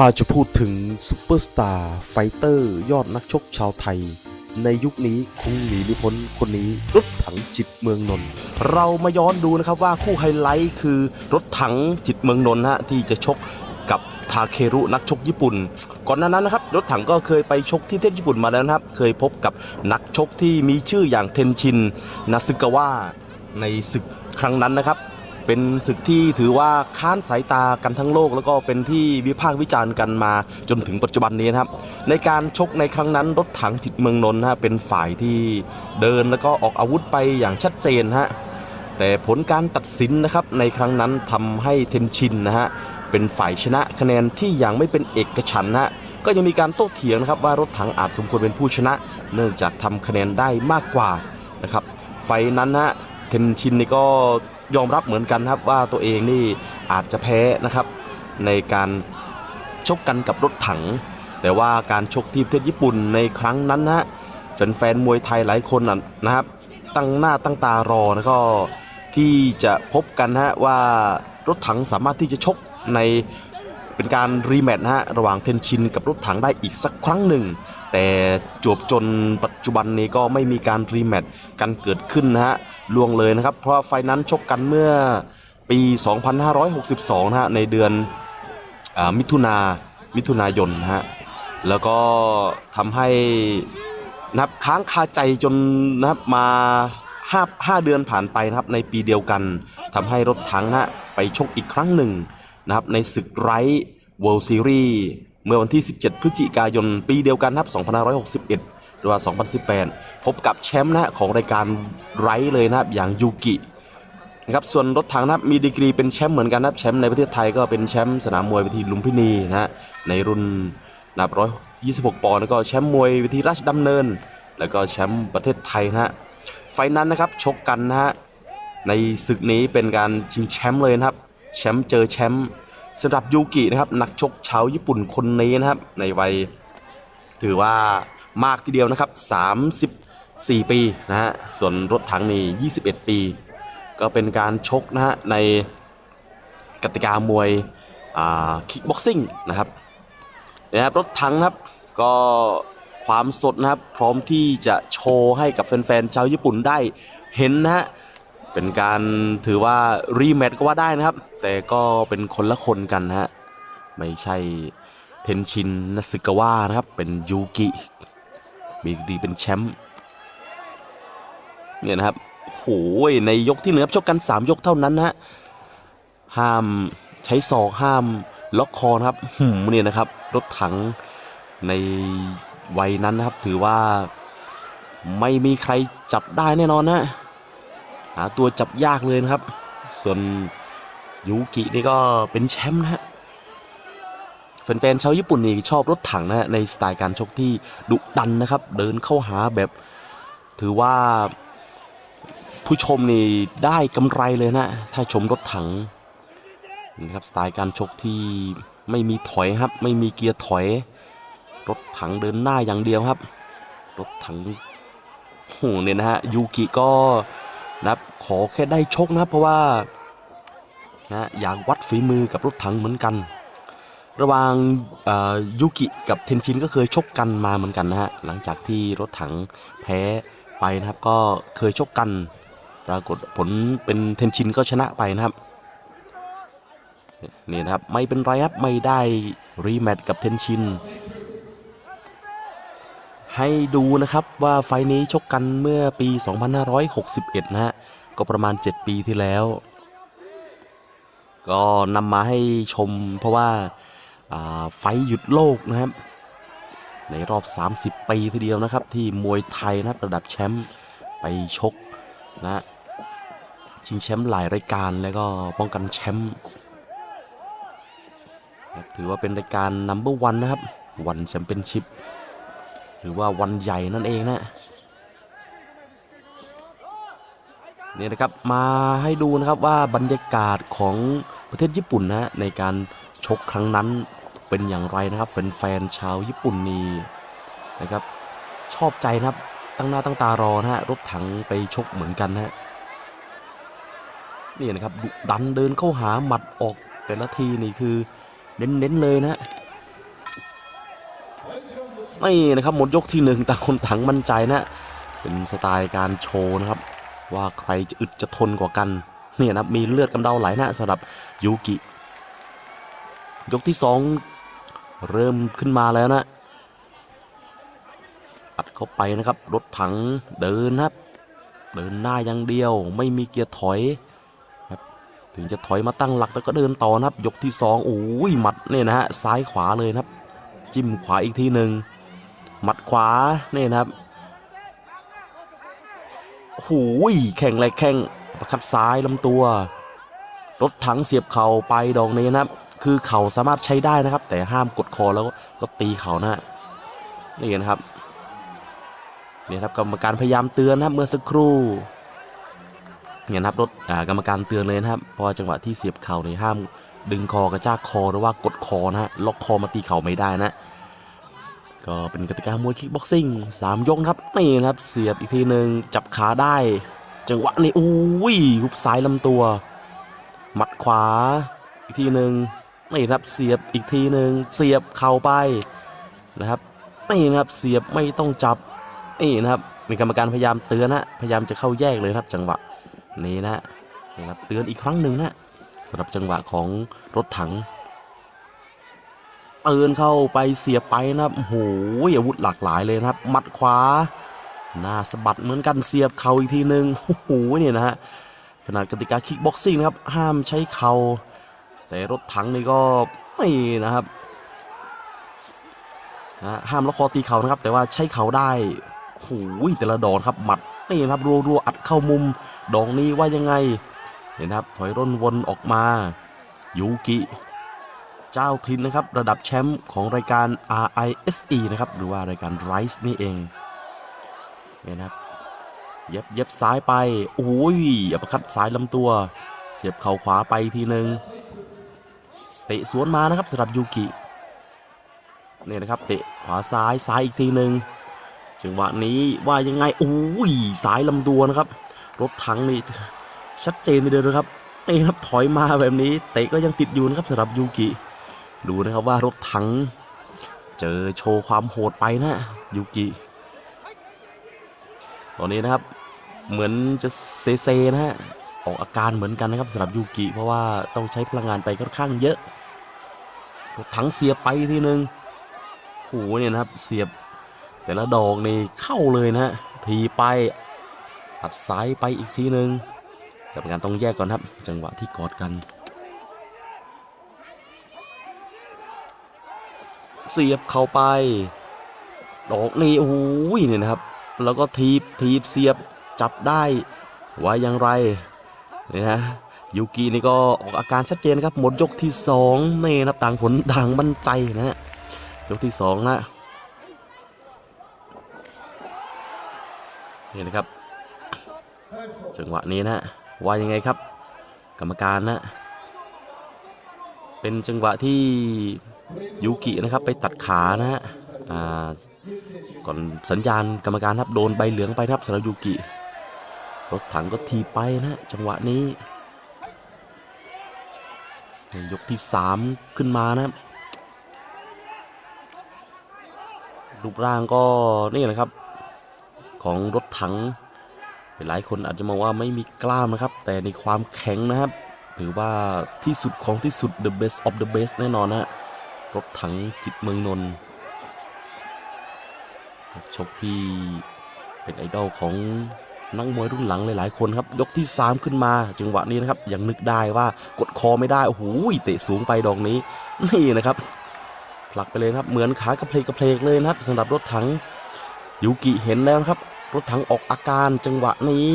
ถ้าจะพูดถึงซูเปอร์สตาร์ไฟเตอร์ยอดนักชกชาวไทย ในยุคนี้คงหนีไม่พ้นคนนี้รถถังจิตเมืองนนท์เรามาย้อนดูนะครับว่าคู่ไฮไลท์คือรถถังจิตเมืองนนท์ฮะที่จะชกกับทาเครุนักชกญี่ปุ่น ก่อนหน้านั้นนะครับรถถังก็เคยไปชกที่ประเทศญี่ปุ่นมาแล้วนะครับ เคยพบกับนักชกที่มีชื่ออย่างเทนชินนาซึกาวะในศึกครั้งนั้นนะครับ เป็นศึกที่ถือว่าค้านสายตากันทั้งโลก แล้วก็เป็นที่วิพากษ์วิจารณ์กันมาจนถึงปัจจุบันนี้นะครับ ในการชกในครั้งนั้นรถถังจิตเมืองนนท์นะฮะเป็นฝ่ายที่เดินแล้วก็ออกอาวุธไปอย่างชัดเจนฮะแต่ผลการตัดสินนะครับในครั้งนั้นทำให้เทนชินนะฮะเป็นฝ่ายชนะคะแนนที่ยังไม่เป็นเอกฉันนะฮะก็ยังมีการโต้เถียงนะครับว่ารถถังอาจสมควรเป็นผู้ชนะ เนื่องจากทำคะแนนได้มากกว่านะครับไฟนั้นนะฮะเทนชินนี่ก็ ยอมรับเหมือนกันครับว่าตัวเองนี่อาจจะแพ้นะครับ ในการชกกันกับรถถัง แต่ว่าการชกที่ประเทศญี่ปุ่นในครั้งนั้นนะฮะแฟนๆมวยไทยหลายคนนะครับ ตั้งหน้าตั้งตารอแล้วก็ที่จะพบกันนะฮะว่ารถถังสามารถที่จะชกในเป็นการรีแมตช์นะฮะระหว่างเทนชินกับรถถังได้อีกสักครั้งหนึ่ง แต่จวบจนปัจจุบันนี้ก็ไม่มีการรีแมตช์กันเกิดขึ้นนะฮะ ล่วงเลยนะครับ เพราะไฟนั้นชกกันเมื่อปี 2562 นะฮะ ในเดือนอมิถุนามิถุนายนนะฮะ แล้วก็ทำให้นับค้างคาใจจนนับมาห้าห้าเดือนผ่านไปนะครับ ในปีเดียวกันทำให้รถถังนะไปชกอีกครั้งหนึ่งนะครับ ในศึกไรท์ World Series เมื่อวันที่ 17 พฤศจิกายน ปีเดียวกันนะครับ2561 หรือว่า 2018 พบกับแชมป์นะของรายการไรท์เลยนะครับอย่างยูกินะครับส่วนรถถังนะครับมีดีกรีเป็นแชมป์เหมือนกันนะครับแชมป์ในประเทศไทยก็เป็นแชมป์สนามมวยเวทีลุมพินีนะฮะในรุ่นนับร้อยยี่สิบหกปอนด์แล้วก็แชมป์มวยเวทีราชดำเนิน แล้วก็แชมป์ประเทศไทยนะฮะไฟนั้นนะครับชกกันนะฮะในศึกนี้เป็นการชิงแชมป์เลยนะครับแชมป์เจอแชมป์สำหรับยูกินะครับนักชกชาวญี่ปุ่นคนนี้นะครับในวัยถือว่า มากทีเดียวนะครับ 34 ปีนะฮะ ส่วนรถถังนี่21 ปี ก็เป็นการชกนะฮะในกติกามวยคิกบ็อกซิ่งนะครับนะครับรถถังครับก็ความสดนะครับพร้อมที่จะโชว์ให้กับแฟนๆชาวญี่ปุ่นได้เห็นนะฮะเป็นการถือว่ารีแมตช์ก็ว่าได้นะครับ แต่ก็เป็นคนละคนกันนะฮะไม่ใช่เทนชินนัสึกาวะนะครับเป็นยูกิ มีดีเป็นแชมป์เนี่ยนะครับโหยในยกที่เหนึ่งครับชกกัน 3 ยกเท่านั้นนะฮะห้ามใช้ศอกห้ามล็อกคอนะครับหืมเนี่ยนะครับ รถถังในวัยนั้นนะครับ ถือว่าไม่มีใครจับได้แน่นอนนะหาตัวจับยากเลยนะครับ ส่วนยูกินี่ก็เป็นแชมป์นะฮะ แฟนๆชาวญี่ปุ่นนี่ชอบรถถังนะฮะในสไตล์การชกที่ดุดันนะครับ เดินเข้าหาแบบ ถือว่าผู้ชมนี่ได้กำไรเลยนะ ถ้าชมรถถังนะครับสไตล์การชกที่ไม่มีถอยครับ ไม่มีเกียร์ถอย รถถังเดินหน้าอย่างเดียวครับ รถถังโหเนี่ยนะฮะยูกิก็นะขอแค่ได้ชกนะเพราะว่านะอยากวัดฝีมือกับรถถังเหมือนกัน ระหว่างยูกิกับเทนชินก็เคยชกกันมาเหมือนกันนะฮะหลังจากที่รถถังแพ้ไปนะครับก็เคยชกกัน ปรากฏผลเป็นเทนชินก็ชนะไปนะครับนี่นะครับไม่เป็นไรครับไม่ได้รีแมตช์กับเทนชินให้ดูนะครับว่าไฟล์นี้ชกกันเมื่อปี 2561 นะฮะก็ประมาณ 7 ปีที่แล้ว ก็นำมาให้ชมเพราะว่า ไฟหยุดโลกนะครับ ในรอบ 30 ปีทีเดียวนะครับ ที่มวยไทยนะระดับแชมป์ไปชกนะชิงแชมป์หลายรายการแล้วก็ป้องกันแชมป์ถือว่าเป็นรายการนัมเบอร์วันนะครับ วันแชมเปี้ยนชิพหรือว่าวันใหญ่นั่นเองนะเนี่ยนะครับมาให้ดูนะครับว่าบรรยากาศของประเทศญี่ปุ่นนะในการชกครั้งนั้น เป็นอย่างไรนะครับแฟนๆชาวญี่ปุ่นนี่นะครับ ชอบใจนะครับตั้งหน้าตั้งตารอนะฮะรถถังไปชกเหมือนกันนะฮะนี่นะครับดุดันเดินเข้าหาหมัดออกแต่ละทีนี่คือเน้นๆเลยนะฮะนี่นะครับหมดยกที่หนึ่งต่างคนต่างมั่นใจนะเป็นสไตล์การโชว์นะครับ ว่าใครจะอึดจะทนกว่ากันเนี่ยนะมีเลือดกำเดาไหลนะสำหรับยูกิ ยกที่สอง เริ่มขึ้นมาแล้วนะอัดเข้าไปนะครับ รถถังเดินครับ เดินหน้าอย่างเดียวไม่มีเกียร์ถอยครับถึงจะถอยมาตั้งหลักแต่ก็เดินต่อนะครับ ยกที่สองโอ้ยหมัดเนี่ยนะฮะซ้ายขวาเลยนะครับ จิ้มขวาอีกทีหนึ่งหมัดขวาเนี่ยนะครับโอ้ยแข่งแรแข่งประคัดซ้ายลำตัว รถถังเสียบเข่าไปดอกนี้นะครับ คือเข่าสามารถใช้ได้นะครับ แต่ห้ามกดคอแล้วก็ตีเข่านะนี่นะครับเนี่ยครับกรรมการพยายามเตือนนะครับเมื่อสักครู่เนี่ยนะครับรถกรรมการเตือนเลยนะครับเพราะจังหวะที่เสียบเข่าเนี่ยห้าม ดึงคอกระชากคอหรือว่ากดคอนะฮะล็อกคอมาตีเข่าไม่ได้นะ ก็เป็นกติกามวยคิกบ็อกซิ่งสามยกนะครับนี่นะครับเสียบอีกทีหนึ่งจับขาได้ จังหวะนี้อุ้ยหุบซ้ายลำตัว หมัดขวาอีกทีหนึ่ง นี่นะครับเสียบอีกทีหนึ่งเสียบเข่าไปนะครับนี่นะครับเสียบไม่ต้องจับนี่นะครับมีกรรมการพยายามเตือนนะพยายามจะเข้าแยกเลยครับ จังหวะนี้นะนี่นะครับเตือนอีกครั้งหนึ่งนะสำหรับจังหวะของรถถังเตือนเข้าไปเสียบไปนะครับโอ้โหอาวุธหลากหลายเลยนะครับหมัดขวาหน้าสะบัดเหมือนกันเสียบเข่าอีกทีหนึ่งโอ้โหเนี่ยนะฮะขนาดกติกาคิกบ็อกซิ่งนะครับห้ามใช้เข่า แต่รถถังนี่ก็ไม่นะครับนะห้ามล็อกคอตีเข่านะครับ แต่ว่าใช้เข่าได้โอ้โหแต่ละดอกครับหมัดนี่นะครับรัวๆอัดเข้ามุมดอกนี้ว่ายังไงเห็นนะครับถอยร่นวนออกมายูกิเจ้าทินนะครับ ระดับแชมป์ของรายการ RISE นะครับ หรือว่ารายการ Rise นี่เองเนี่ยนะครับ เย็บเย็บซ้ายไปโอ้ยอัปคัดซ้ายลำตัว เสียบเข่าขวาไปทีหนึ่ง เตะสวนมานะครับสำหรับยูกิเนี่ยนะครับเตะขวาซ้ายซ้ายอีกทีหนึ่งจังหวะนี้ว่ายังไงโอ้ยสายลำตัวนะครับรถถังนี่ชัดเจนเดียวนะครับนี่ครับถอยมาแบบนี้เตะก็ยังติดอยู่นะครับสำหรับยูกิดูนะครับว่ารถถัง เจอโชว์ความโหดไปนะยูกิตอนนี้นะครับเหมือนจะเซเซนะฮะ ออกอาการเหมือนกันนะครับสำหรับยูกิ เพราะว่าต้องใช้พลังงานไปค่อนข้างเยอะถังเสียบไปทีนึงโหเนี่ยนะครับเสียบ แต่ละดอกนี่เข้าเลยนะฮะทีไปอัดซ้ายไปอีกทีนึงกรรมการต้องแยกก่อนครับ จังหวะที่กอดกัน เสียบเข้าไป ดอกนี้โอ้ยเนี่ยนะครับ แล้วก็ทีบทีบเสียบจับได้ว้อย่างไร นี่ยนะยูกินี่ก็ออกอาการชัดเจนครับหมดยกที่สองนี่นะต่างผลต่างมั่นใจนะฮะยกที่สองนะนี่นะครับจังหวะนี้นะว่ายังไงครับ กรรมการนะเป็นจังหวะที่ยูกินะครับไปตัดขานะฮะก่อนสัญญาณกรรมการครับโดนใบเหลืองไปครับสำหรับยูกิ รถถังก็ทีไปนะ จังหวะนี้ในยกที่ 3 ขึ้นมานะครับรูปร่างก็นี่แหละครับ ของรถถัง หลายคนอาจจะมองว่าไม่มีกล้ามนะครับ แต่ในความแข็งนะครับ ถือว่าที่สุดของที่สุด the best of the best แน่นอนนะรถถังจิตเมืองนนท์ชกที่เป็นไอดอลของ นักมวยรุ่นหลังหลายๆคนครับ ยกที่ 3 ขึ้นมา จังหวะนี้นะครับยังนึกได้ว่ากดคอไม่ได้โอ้โหเตะสูงไปดอกนี้นี่นะครับผลักไปเลยครับเหมือนขากระเพลกกระเพลกเลยนะครับสำหรับรถถังยูกิเห็นแล้วครับ รถถังออกอาการจังหวะนี้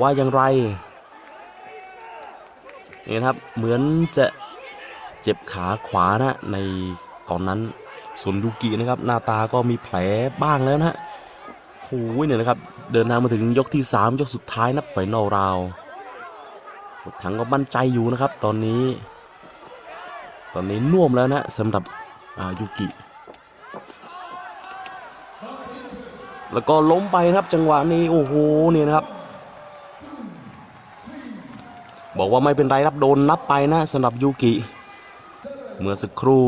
ว่าอย่างไรนี่นะครับเหมือนจะเจ็บขาขวานะในก่อนนั้นส่วนยูกินะครับหน้าตาก็มีแผลบ้างแล้วนะฮะ โอ้ยเนี่ยนะครับ เดินทางมาถึงยกที่ 3 ยกสุดท้ายนับไฟนอลราวถังก็มั่นใจอยู่นะครับ ตอนนี้ ตอนนี้น่วมแล้วนะสำหรับอ่ายูกิ แล้วก็ล้มไปนะครับจังหวะนี้ โอ้โหเนี่ยนะครับ บอกว่าไม่เป็นไรครับโดนนับไปนะสำหรับยูกิ เมื่อสักครู่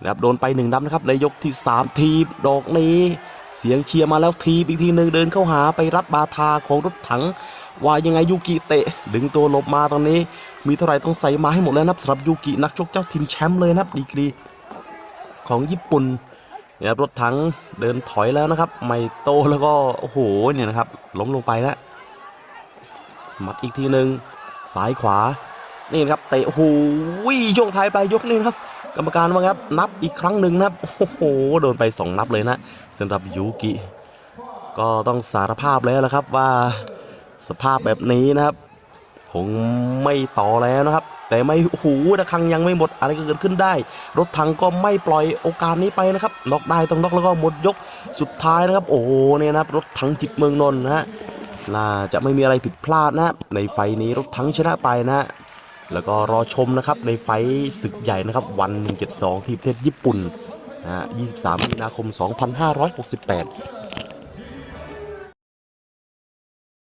นะครับโดนไปหนึ่งนับนะครับในยกที่ 3 ทีบดอกนี้ เสียงเชียร์มาแล้วทีอีกทีหนึ่งเดินเข้าหาไปรับบาทาของรถถัง ว่ายังไงยูกิเตะ ดึงตัวหลบมาตอนนี้ มีเท่าไหร่ต้องใส่มาให้หมดแล้วนะครับสำหรับยูกินักชกเจ้าถิ่นแชมป์เลยนะครับดีกรีของญี่ปุ่นนะครับรถถังเดินถอยแล้วนะครับ ไม่โตแล้วก็โอ้โหเนี่ยนะครับล้มลงไปแล้วมัดอีกทีหนึ่งซ้ายขวานี่นะครับเตะโอ้โหช่วงท้ายปลายยกนี่นะครับ กรรมการว่าครับนับอีกครั้งหนึ่งนะครับโอ้โหโดนไปสองนับเลยนะสำหรับยูกิ ก็ต้องสารภาพแล้วละครับว่าสภาพแบบนี้นะครับคงไม่ต่อแล้วนะครับ แต่ไม่โอ้โหระคังยังไม่หมดอะไรก็เกิดขึ้นได้ รถถังก็ไม่ปล่อยโอกาสนี้ไปนะครับน็อกได้ต้องน็อกแล้วก็หมดยกสุดท้ายนะครับ โอ้โหเนี่ยนะครับรถถังจิตเมืองนนท์นะฮะน่าจะไม่มีอะไรผิดพลาดนะในไฟนี้รถถังชนะไปนะ แล้วก็รอชมนะครับในไฟศึกใหญ่นะครับวัน 172 ที่ประเทศญี่ปุ่นนะฮะ23มีนาคม 2568